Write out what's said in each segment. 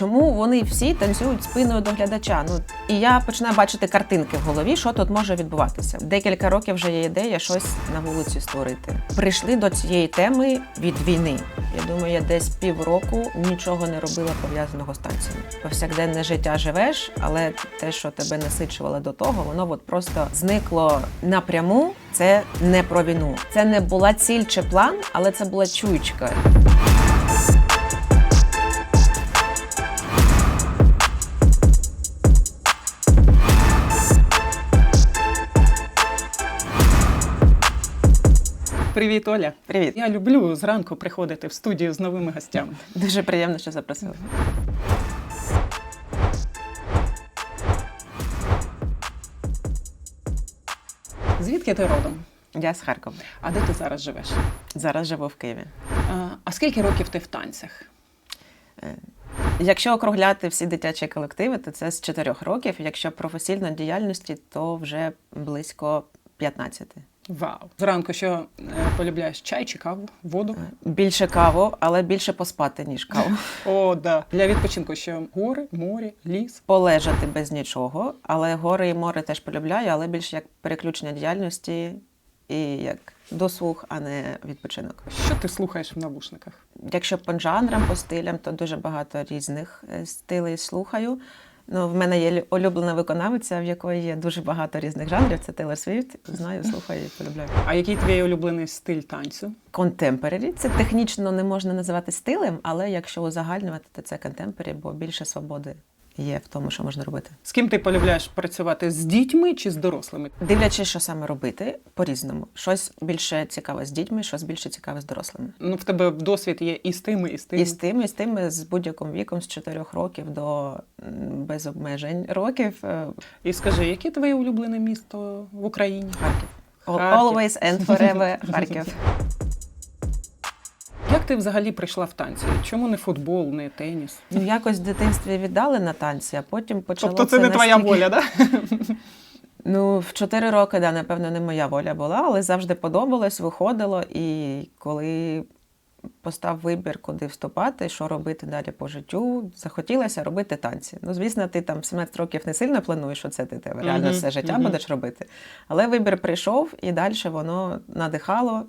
чому вони всі танцюють спиною до глядача? Ну і я починаю бачити картинки в голові, що тут може відбуватися. Декілька років вже є ідея щось на вулиці створити. Прийшли до цієї теми від війни. Я думаю, я десь півроку нічого не робила пов'язаного з танцями. Повсякденне життя живеш, але те, що тебе насичувало до того, воно от просто зникло напряму. Це не про війну. Це не була ціль чи план, але це була чуйчка. Привіт, Оля. Привіт. Я люблю зранку приходити в студію з новими гостями. Дуже приємно, що запросили. Звідки ти родом? Я з Харкова. А де ти зараз живеш? Зараз живу в Києві. А, а скільки років ти в танцях? Якщо округляти всі дитячі колективи, то це з 4 років. Якщо професійної діяльності, то вже близько 15. Вау! Зранку що е, полюбляєш чай чи каву, воду? Більше каву, але більше поспати, ніж каву. О, да. Для відпочинку що гори, море, ліс. Полежати без нічого, але гори і море теж полюбляю, але більше як переключення діяльності і як досуг, а не відпочинок. Що ти слухаєш в навушниках? Якщо по жанрам, по стилям, то дуже багато різних е, стилей слухаю. Ну, в мене є улюблена виконавиця, в якої є дуже багато різних жанрів. Це Тейлор Свіфт. Знаю, слухаю і полюбляю. А який твій улюблений стиль танцю? Контемпорарі це технічно не можна називати стилем, але якщо узагальнювати, то це контемпорарі, бо більше свободи є в тому, що можна робити. З ким ти полюбляєш працювати з дітьми чи з дорослими? Дивлячись, що саме робити, по-різному. Щось більше цікаве з дітьми, щось більше цікаве з дорослими. Ну, в тебе досвід є і з тими, і з тими. І з тим, і з тим, з будь-яким віком, з 4 років до без обмежень років. е, І скажи, яке твоє улюблене місто в Україні? Харків. Харків. Always and forever Харків. Як ти взагалі прийшла в танці? Чому не футбол, не теніс? Ну, якось в дитинстві віддали на танці, а потім почало Тобто це не твоя настільки- воля, да? Ну, в 4 роки, да, напевно, не моя воля була, але завжди подобалось, виходило. І коли постав вибір, куди вступати, що робити далі по життю, захотілося робити танці. Ну, звісно, ти там в 17 років не сильно плануєш, що це ти реально все життя будеш робити. Але вибір прийшов, і далі воно надихало,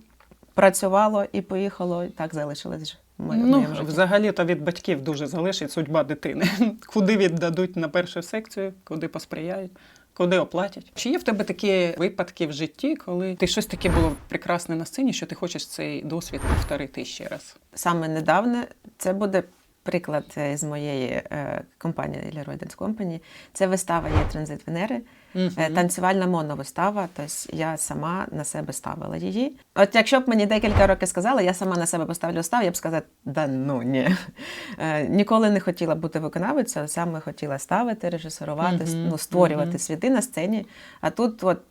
працювало і поїхало, і так залишилось моє- Ну, взагалі то від батьків дуже залишить судьба дитини. Куди віддадуть на першу секцію, куди посприяють, куди оплатять. Чи є в тебе такі випадки в житті, коли ти щось таке було прекрасне на сцені, що ти хочеш цей досвід повторити ще раз? саме недавно. Це буде приклад е, з моєї е, компанії Leroy Dance Company. Це вистава є транзит Венери. Е, Танцювальна моновистава, тобто я сама на себе ставила її. От якщо б мені декілька років сказали, я сама на себе поставлю виставу, я б сказала, да ну ні. Ніколи не хотіла бути виконавицею, саме хотіла ставити, режисерувати, Мгм, ну, створювати мгм. світи на сцені. А тут от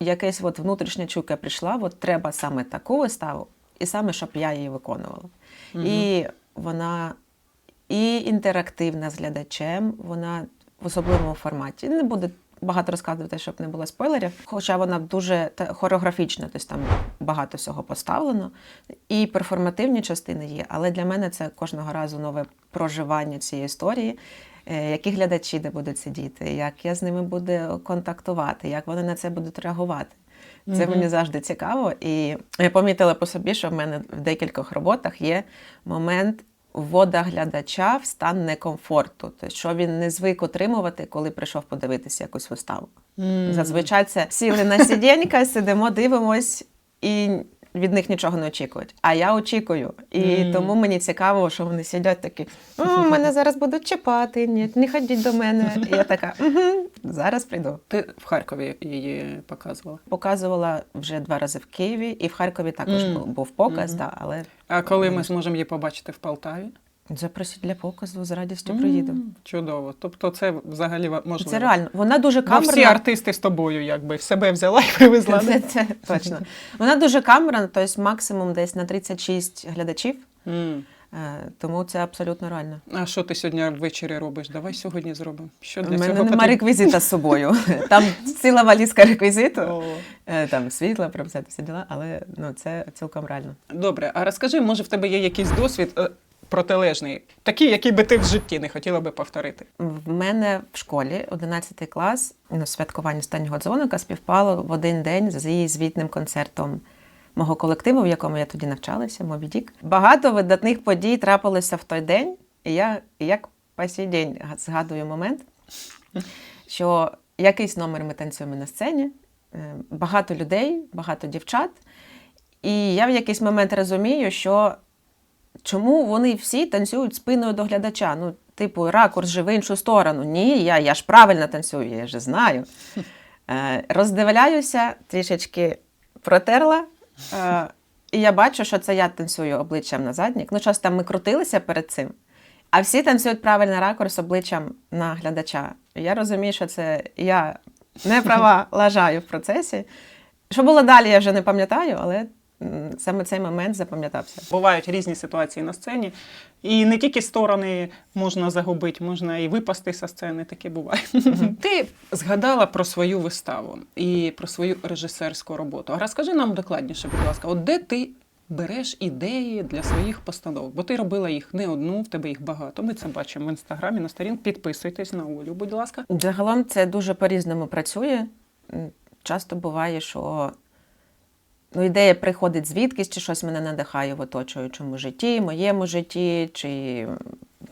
якась от внутрішня чуйка прийшла, от треба саме таку виставу, і саме, щоб я її виконувала. І вона і інтерактивна з глядачем, вона в особливому форматі. Не буде багато розказувати, щоб не було спойлерів. Хоча вона дуже хореографічна, тобто там багато всього поставлено. І перформативні частини є, але для мене це кожного разу нове проживання цієї історії. е, Які глядачі де будуть сидіти, як я з ними буду контактувати, як вони на це будуть реагувати. Це мені завжди цікаво. І я помітила по собі, що в мене в декількох роботах є момент ввода глядача в стан некомфорту, тобто, що він не звик отримувати, коли прийшов подивитися якусь виставу. Зазвичай це сіли на сіденька, сидимо, дивимось і. Від них нічого не очікують. А я очікую. І mm. тому мені цікаво, що вони сидять такі: «О, мене зараз будуть чіпати, ні, не ходіть до мене. І я така, угу, зараз прийду. Ти в Харкові її показувала. Показувала вже два рази в Києві, і в Харкові також mm. був, показ, Мгм. да, але А коли ми зможемо її побачити в Полтаві? Запросіть для показу з радістю приїду. Чудово. Тобто це взагалі можливо. Це реально. Вона дуже Бо всі артисти з тобою, якби себе взяла і привезла. Це, це точно. Вона дуже камерна, тобто максимум десь на 36 глядачів, е, тому це абсолютно реально. А що ти сьогодні ввечері робиш? Давай сьогодні зробимо. Що У мене цього немає реквізита з собою. Там ціла валізка реквізиту, е, там світло, прописати всі діла, але ну, це цілком реально. Добре, а розкажи, може в тебе є якийсь досвід? Протилежний, такий, який би ти в житті не хотіла би повторити. В мене в школі 11 клас ну, святкування останнього дзвоника співпало в один день з її звітним концертом мого колективу, в якому я тоді навчалася, Мобі Дік. Багато видатних подій трапилося в той день, і я як по сей день згадую момент, що якийсь номер ми танцюємо на сцені, е, багато людей, багато дівчат. І я в якийсь момент розумію, що чому вони всі танцюють спиною до глядача? Ну, типу, ракурс же в іншу сторону. Ні, я, я ж правильно танцюю, я ж знаю. Е, роздивляюся, трішечки протерла. Е, і я бачу, що це я танцюю обличчям на заднік. Ну, щось там ми крутилися перед цим. А всі танцюють правильний ракурс обличчям на глядача. Я розумію, що це я не права лажаю в процесі. Що було далі, я вже не пам'ятаю, але саме цей момент запам'ятався. Бувають різні ситуації на сцені, і не тільки сторони можна загубити, можна і випасти зі сцени, таке буває. Ти згадала про свою виставу і про свою режисерську роботу. А розкажи нам докладніше, будь ласка, от де ти береш ідеї для своїх постановок? Бо ти робила їх не одну, в тебе їх багато. Ми це бачимо в інстаграмі на сторінку. Підписуйтесь на Олю, будь ласка. Загалом це дуже по-різному працює. Часто буває, що ну, ідея приходить звідкись, чи щось мене надихає в оточуючому житті, моєму житті, чи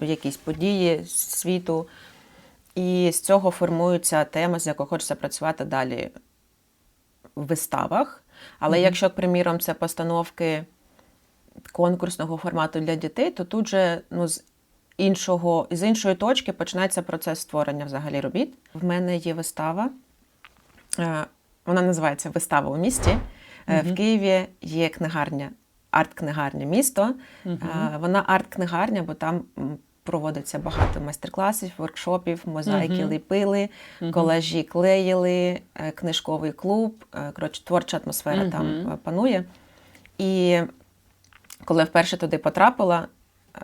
якісь події світу. І з цього формується тема, з якою хочеться працювати далі в виставах. Але Мгм. якщо, приміром, це постановки конкурсного формату для дітей, то тут же ну, з іншого, з іншої точки починається процес створення взагалі робіт. В мене є вистава. е, Вона називається Вистава у місті. Е. В Києві є книгарня, арт-книгарня місто. Е, Вона арт-книгарня, бо там проводиться багато майстер-класів, воркшопів, мозаїки ліпили, колажі клеїли, е, книжковий клуб. Коротше, творча атмосфера там панує. І коли вперше туди потрапила,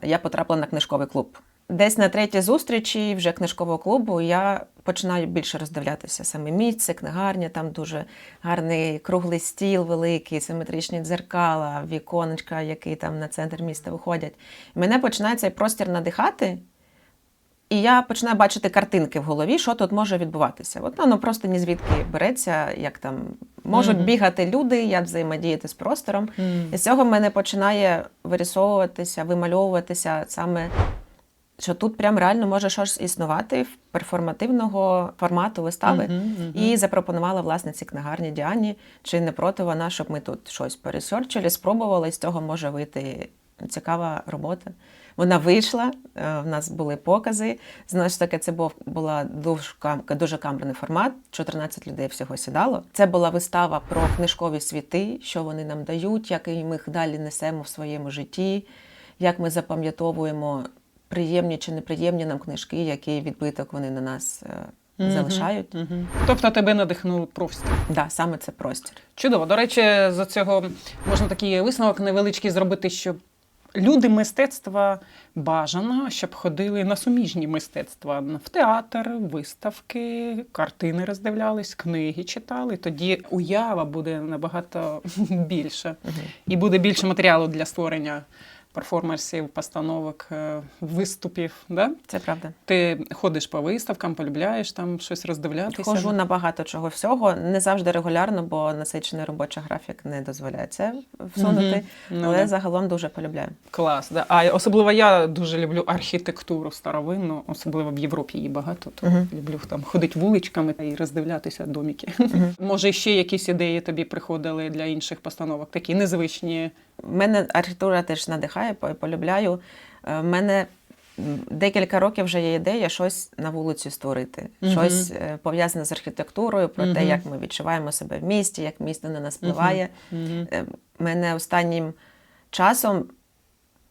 я потрапила на книжковий клуб. Десь на третій зустрічі вже книжкового клубу я починаю більше роздивлятися саме місце, книгарня, там дуже гарний круглий стіл великий, симетричні дзеркала, віконечка, які там на центр міста виходять. І мене починає цей простір надихати. І я починаю бачити картинки в голові, що тут може відбуватися. От воно просто ні звідки береться, як там можуть Мгм. бігати люди, як взаємодіяти з простором. Мгм. І з цього в мене починає вирисовуватися, вимальовуватися саме, що тут прям реально може щось існувати в перформативного формату вистави. Мгм, мгм. І запропонувала власниці книгарні Діані, чи не проти вона, щоб ми тут щось пересерчили, спробували, і з цього може вийти цікава робота. Вона вийшла, е, в нас були покази. Знову ж таки, це був була дуже, кам- дуже камерний формат. 14 людей всього сідало. Це була вистава про книжкові світи, що вони нам дають, як ми їх далі несемо в своєму житті, як ми запам'ятовуємо приємні чи неприємні нам книжки, який відбиток вони на нас Мгм, залишають. мгм. Тобто тебе надихнув простір. Да, саме це простір. Чудово. До речі, з цього можна такий висновок невеличкий зробити, що люди мистецтва бажано, щоб ходили на суміжні мистецтва в театр, виставки, картини роздивлялись, книги читали. Тоді уява буде набагато більше. І буде більше матеріалу для створення перформансів, постановок, е, виступів. Да? Це правда. Ти ходиш по виставкам, полюбляєш там щось роздивлятися. Хожу на багато чого всього, не завжди регулярно, бо насичений робочий графік не дозволяє це всунути. Мгм. Ну, але да. загалом дуже полюбляю. Клас, да. А особливо я дуже люблю архітектуру старовинну, особливо в Європі її багато. То Мгм. люблю там ходити вуличками і роздивлятися доміки. Мгм. Може, ще якісь ідеї тобі приходили для інших постановок, такі незвичні. Мене архітектура теж надихає, полюбляю. Е, В мене декілька років вже є ідея щось на вулиці створити. Мгм. Щось е, пов'язане з архітектурою, про те, як ми відчуваємо себе в місті, як місто на нас впливає. Мгм. Е, Мене останнім часом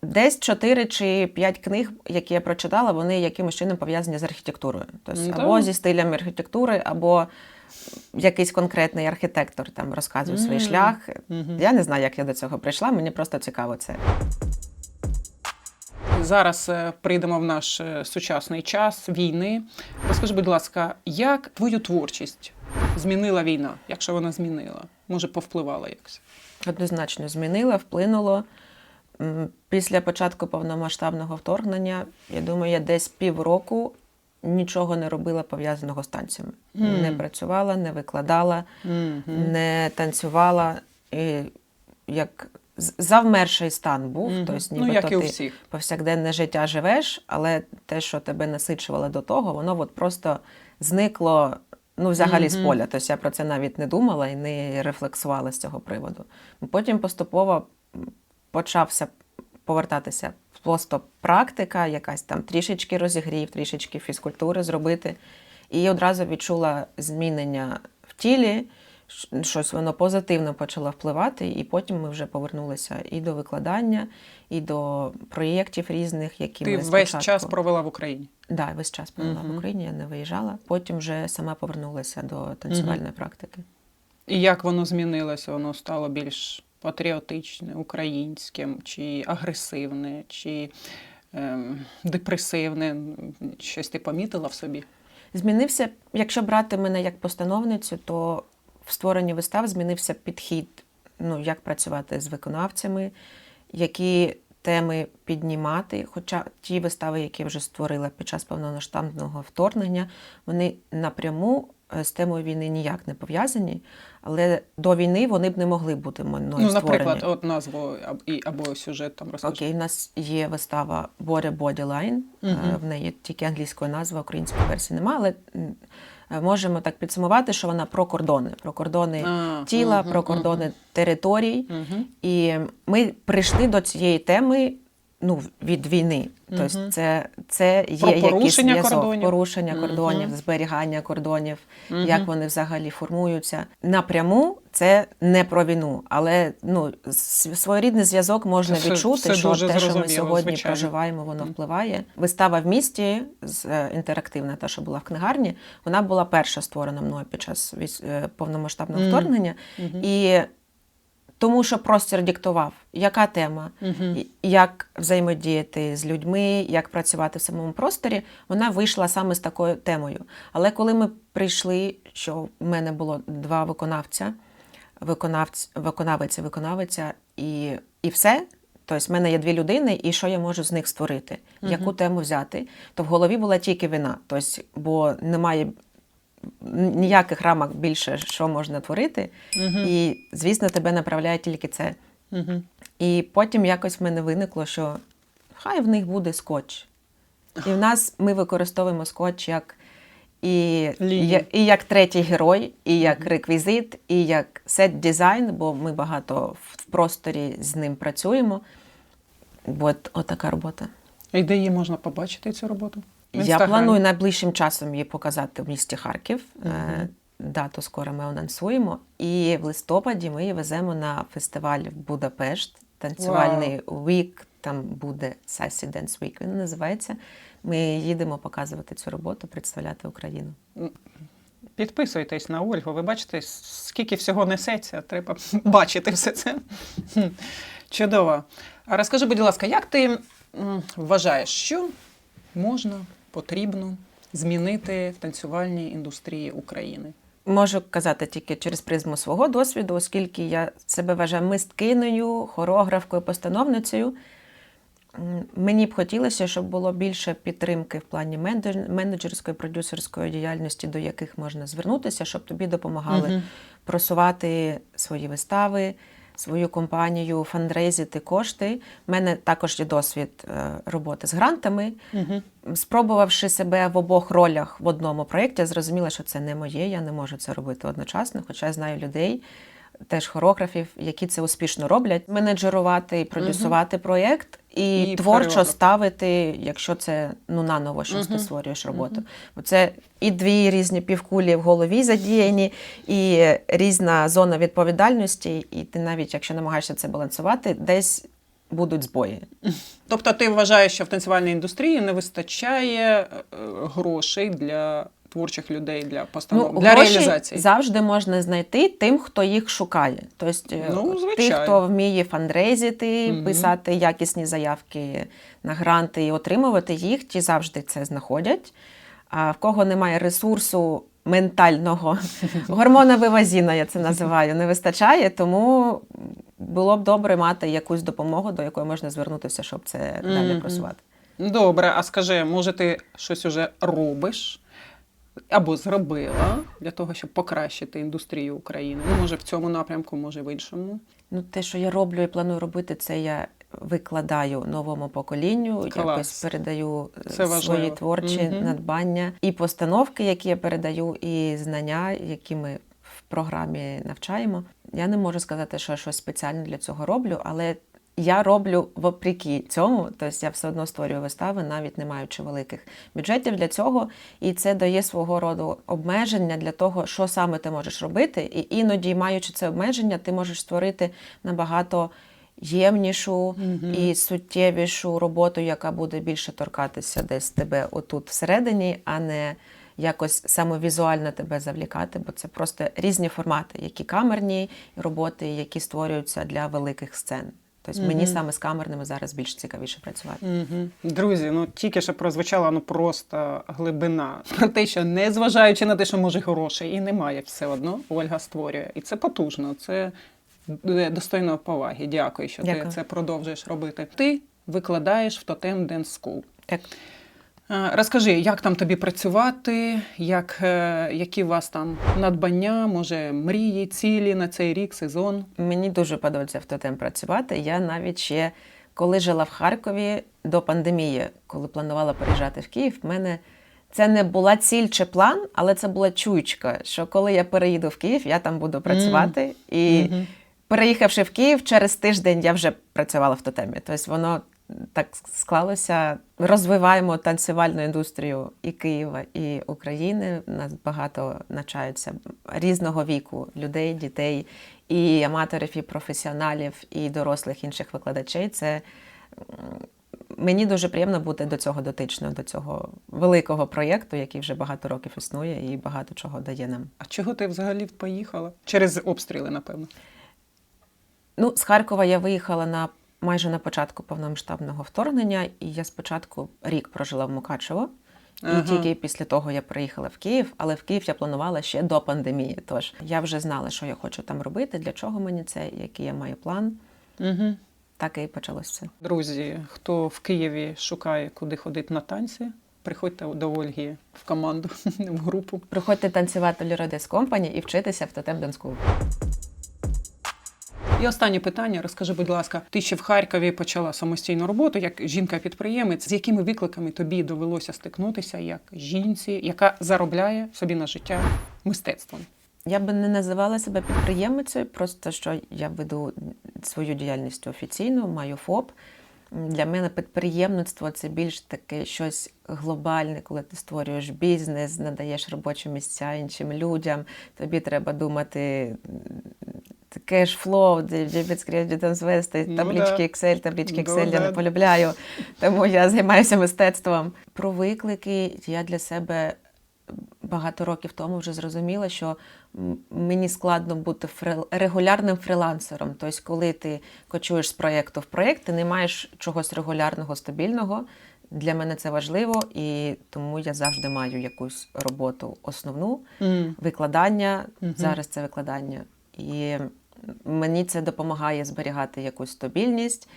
десь 4 чи 5 книг, які я прочитала, вони якимось чином пов'язані з архітектурою. Тобто Ну, або зі стилями архітектури, або якийсь конкретний архітектор там розказує свій Мгм. шлях. Мгм. Я не знаю, як я до цього прийшла, мені просто цікаво це. Зараз е, прийдемо в наш е, сучасний час війни. Розкажи, будь ласка, як твою творчість змінила війна, якщо вона змінила? Може, повпливала якось? Однозначно змінила, вплинуло. Після початку повномасштабного вторгнення, я думаю, я десь півроку нічого не робила пов'язаного з танцями. Мгм. Не працювала, не викладала, Мгм. не танцювала. І як завмерший стан був. Мгм. Тобто, ну, нібито як і у ти всіх. повсякденне життя живеш, але те, що тебе насичувало до того, воно от просто зникло ну, взагалі з поля. Тобто я про це навіть не думала і не рефлексувала з цього приводу. Потім поступово почався повертатися просто практика, якась там трішечки розігрів, трішечки фізкультури зробити. І одразу відчула змінення в тілі, щось воно позитивно почало впливати, і потім ми вже повернулися і до викладання, і до проєктів різних, які Ти ми весь спочатку... час провела в Україні. Да, весь час провела Мгм. в Україні, я не виїжджала. Потім вже сама повернулася до танцювальної практики. І як воно змінилося? Воно стало більш патріотичне, українським, чи агресивне, чи ем, депресивне? Щось ти помітила в собі? Змінився, якщо брати мене як постановницю, то в створенні вистав змінився підхід, ну, як працювати з виконавцями, які теми піднімати. Хоча ті вистави, які я вже створила під час повномасштабного вторгнення, вони напряму з темою війни ніяк не пов'язані, але до війни вони б не могли бути мною ну, створені. наприклад, от назву або сюжет там розкажи. Окей, у нас є вистава Боря Боділайн. Мгм. В неї тільки англійською назва, української версії немає, але е, можемо так підсумувати, що вона про кордони, про кордони А, тіла, мгм, про кордони територій. Мгм. І ми прийшли до цієї теми ну, від війни. Тобто Мгм. це, це є Про якийсь порушення зв'язок, кордонів. порушення кордонів, зберігання кордонів, Мгм. як вони взагалі формуються. Напряму це не про війну, але ну, своєрідний зв'язок можна Це відчути, все що те, що ми сьогодні звичайно. проживаємо, воно впливає. Вистава в місті з е, інтерактивна, та що була в книгарні, вона була перша створена мною під час е, повномасштабного вторгнення. Мгм. І тому що простір диктував, яка тема, і- як взаємодіяти з людьми, як працювати в самому просторі, вона вийшла саме з такою темою. Але коли ми прийшли, що в мене було два виконавця, виконавць, виконавець і виконавиця, і, і все. Тобто, в мене є дві людини, і що я можу з них створити? Яку тему взяти? То в голові була тільки вина. Тобто, бо немає ніяких рамок більше, що можна творити. Мгм. І, звісно, тебе направляє тільки це. Мгм. І потім якось в мене виникло, що хай в них буде скотч. І в нас ми використовуємо скотч як і, Лінію. і, і як третій герой, і як реквізит, і як сет дизайн, бо ми багато в просторі з ним працюємо. От, от така робота. І де її можна побачити цю роботу? Я планую найближчим часом її показати в місті Харків. Мгм. Е, Дату скоро ми анонсуємо. І в листопаді ми її веземо на фестиваль в Будапешт. Танцювальний вік. Там буде Sassy Dance Week, він називається. Ми їдемо показувати цю роботу, представляти Україну. Підписуйтесь на Ольгу, ви бачите, скільки всього несеться, треба бачити все це. Чудово. А розкажи, будь ласка, як ти вважаєш, що можна, потрібно змінити в танцювальній індустрії України? Можу казати тільки через призму свого досвіду, оскільки я себе вважаю мисткинею, хореографкою, постановницею. Мені б хотілося, щоб було більше підтримки в плані менедж- менеджерської, продюсерської діяльності, до яких можна звернутися, щоб тобі допомагали Мгм. просувати свої вистави, свою компанію, фандрейзити кошти. У мене також є досвід е, роботи з грантами. Угу. Спробувавши себе в обох ролях в одному проєкті, я зрозуміла, що це не моє, я не можу це робити одночасно, хоча я знаю людей, теж хорографів, які це успішно роблять. Менеджерувати і продюсувати проєкт і, І творчо хореограф. ставити, якщо це ну наново щось ти створюєш роботу. Бо це і дві різні півкулі в голові задіяні, і різна зона відповідальності, і ти навіть якщо намагаєшся це балансувати, десь будуть збої. Тобто ти вважаєш, що в танцювальній індустрії не вистачає е, грошей для творчих людей для постанов, для Ну, гроші реалізації? завжди можна знайти тим, хто їх шукає. Тобто е, Ну, тих, хто вміє фандрейзити, Мгм. писати якісні заявки на гранти і отримувати їх, ті завжди це знаходять. А в кого немає ресурсу ментального, гормона вивазіна, я це називаю, не вистачає, тому було б добре мати якусь допомогу, до якої можна звернутися, щоб це далі просувати. Добре, а скажи, може, ти щось уже робиш або зробила для того, щоб покращити індустрію України? Ну, може, в цьому напрямку, може, в іншому. Ну, те, що я роблю і планую робити, це я викладаю новому поколінню, Клас. якось передаю е, Це свої важливо. творчі Мгм. надбання і постановки, які я передаю, і знання, які ми в програмі навчаємо. Я не можу сказати, що я щось спеціально для цього роблю, але я роблю вопреки цьому, тобто я все одно створюю вистави, навіть не маючи великих бюджетів для цього, і це дає свого роду обмеження для того, що саме ти можеш робити. І іноді, маючи це обмеження, ти можеш створити набагато ємнішу і суттєвішу роботу, яка буде більше торкатися десь тебе отут всередині, а не якось саме візуально тебе завлікати, бо це просто різні формати, які камерні роботи, які створюються для великих сцен. Тобто мені Мгм. саме з камерними зараз більш цікавіше працювати. Угу. Друзі, ну тільки що прозвучала ну просто глибина. Про те, що незважаючи на те, що може грошей і немає, все одно Ольга створює. І це потужно, це достойно поваги. Дякую, що ти це продовжуєш робити. Ти викладаєш в Totem Dance School. Так. Е, Розкажи, як там тобі працювати, як, е, які у вас там надбання, може, мрії, цілі на цей рік, сезон? Мені дуже подобається в тотем працювати. Я навіть ще коли жила в Харкові до пандемії, коли планувала переїжджати в Київ, в мене це не була ціль чи план, але це була чуйчка, що коли я переїду в Київ, я там буду працювати. І Мгм. переїхавши в Київ, через тиждень я вже працювала в тотемі. Тобто воно так склалося. Розвиваємо танцювальну індустрію і Києва, і України. Нас багато навчаються різного віку людей, дітей, і аматорів, і професіоналів, і дорослих інших викладачей. Це мені дуже приємно бути до цього дотичною, до цього великого проєкту, який вже багато років існує і багато чого дає нам. А чого ти взагалі поїхала? Через обстріли, напевно. Ну, з Харкова я виїхала на майже на початку повномасштабного вторгнення, і я спочатку рік прожила в Мукачево. Ага. І тільки після того я приїхала в Київ, але в Київ я планувала ще до пандемії. Тож я вже знала, що я хочу там робити, для чого мені це, який я маю план. Угу. Так і почалося все. Друзі, хто в Києві шукає, куди ходити на танці, приходьте до Ольги в команду, в групу. Приходьте танцювати Ліродес Компані і вчитися в Тотем Dance School. І останнє питання. Розкажи, будь ласка, ти ще в Харкові почала самостійну роботу як жінка-підприємець. З якими викликами тобі довелося стикнутися як жінці, яка заробляє собі на життя мистецтвом? Я би не називала себе підприємицею, просто що я веду свою діяльність офіційно, маю ФОП. Для мене підприємництво це більш таке щось глобальне, коли ти створюєш бізнес, надаєш робочі місця іншим людям. Тобі треба думати кешфлоу, кредит, звести, Ну таблички. Excel, таблички Ну Excel я не полюбляю, тому я займаюся мистецтвом. Про виклики я для себе багато років тому вже зрозуміла, що мені складно бути регулярним фрилансером. Тобто, коли ти кочуєш з проєкту в проєкт, ти не маєш чогось регулярного, стабільного. Для мене це важливо, і тому я завжди маю якусь роботу основну, викладання. Мгм. Зараз це викладання. І мені це допомагає зберігати якусь стабільність.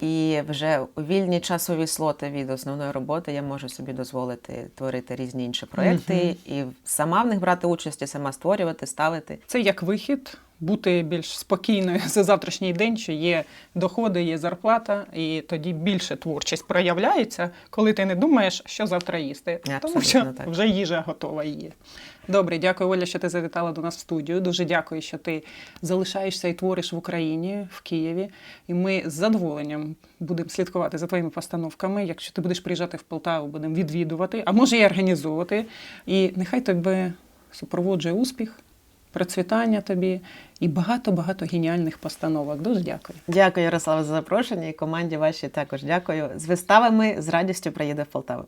І вже у вільні часові слоти від основної роботи я можу собі дозволити творити різні інші проекти і сама в них брати участь, і сама створювати, ставити. Це як вихід. Бути більш спокійною за завтрашній день, що є доходи, є зарплата, і тоді більше творчість проявляється, коли ти не думаєш, що завтра їсти. Тому що так. вже їжа готова і є. Добре, дякую, Оля, що ти завітала до нас в студію. Дуже дякую, що ти залишаєшся і твориш в Україні, в Києві. І ми з задоволенням будемо слідкувати за твоїми постановками. Якщо ти будеш приїжджати в Полтаву, будемо відвідувати, а може і організовувати. І нехай тебе супроводжує успіх процвітання тобі і багато-багато геніальних постановок. Дуже дякую. Дякую, Ярослава, за запрошення і команді вашій також дякую. З виставами з радістю приїде в Полтаву.